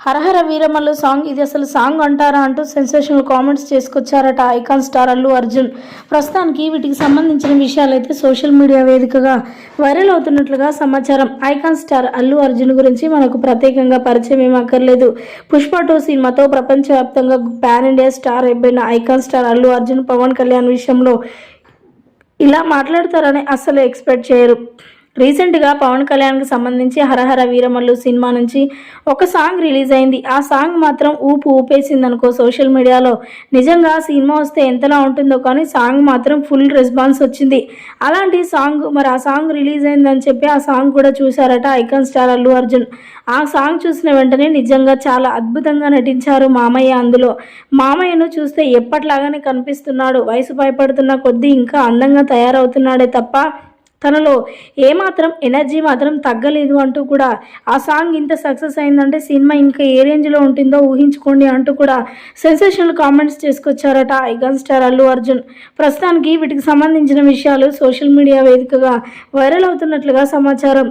హరహర Veeramallu song. ఇది అసలు song అంటారా అంటూ సెన్సేషనల్ కామెంట్స్ చేసుకొచ్చారట ఐకాన్ స్టార్ అల్లు అర్జున్. ప్రస్తుతానికి వీటికి సంబంధించిన విషయాలైతే సోషల్ మీడియా వేదికగా వైరల్ అవుతున్నట్లుగా సమాచారం. ఐకాన్ స్టార్ అల్లు అర్జున్ గురించి మనకు ప్రత్యేకంగా పరిచయం ఏమక్కర్లేదు అక్కర్లేదు. పుష్ప టూ సినిమాతో ప్రపంచవ్యాప్తంగా పాన్ ఇండియా స్టార్ అయిపోయిన ఐకాన్ స్టార్ అల్లు అర్జున్ పవన్ కళ్యాణ్ విషయంలో ఇలా మాట్లాడతారని అస్సలు ఎక్స్పెక్ట్ చేయరు. రీసెంట్గా పవన్ కళ్యాణ్కి సంబంధించి హరహర వీరమల్లు సినిమా నుంచి ఒక సాంగ్ రిలీజ్ అయింది. ఆ సాంగ్ మాత్రం ఊపు ఊపేసింది అనుకో సోషల్ మీడియాలో. నిజంగా సినిమా వస్తే ఎంతలా ఉంటుందో కానీ సాంగ్ మాత్రం ఫుల్ రెస్పాన్స్ వచ్చింది. అలాంటి సాంగ్ మరి ఆ సాంగ్ రిలీజ్ అయిందని చెప్పి ఆ సాంగ్ కూడా చూశారట ఐకాన్ స్టార్ అల్లు అర్జున్. ఆ సాంగ్ చూసిన వెంటనే నిజంగా చాలా అద్భుతంగా నటించారు మామయ్య అందులో. మామయ్యను చూస్తే ఎప్పట్లాగానే కనిపిస్తున్నాడు. వయసు భయపడుతున్న కొద్దీ ఇంకా అందంగా తయారవుతున్నాడే తప్ప తనలో ఏమాత్రం ఎనర్జీ మాత్రం తగ్గలేదు అంటూ కూడా ఆ సాంగ్ ఇంత సక్సెస్ అయిందంటే సినిమా ఇంకా ఏ రేంజ్లో ఉంటుందో ఊహించుకోండి అంటూ కూడా సెన్సేషనల్ కామెంట్స్ చేసుకొచ్చారట ఐగన్ స్టార్ అల్లు అర్జున్. ప్రస్తుతానికి వీటికి సంబంధించిన విషయాలు సోషల్ మీడియా వేదికగా వైరల్ అవుతున్నట్లుగా సమాచారం.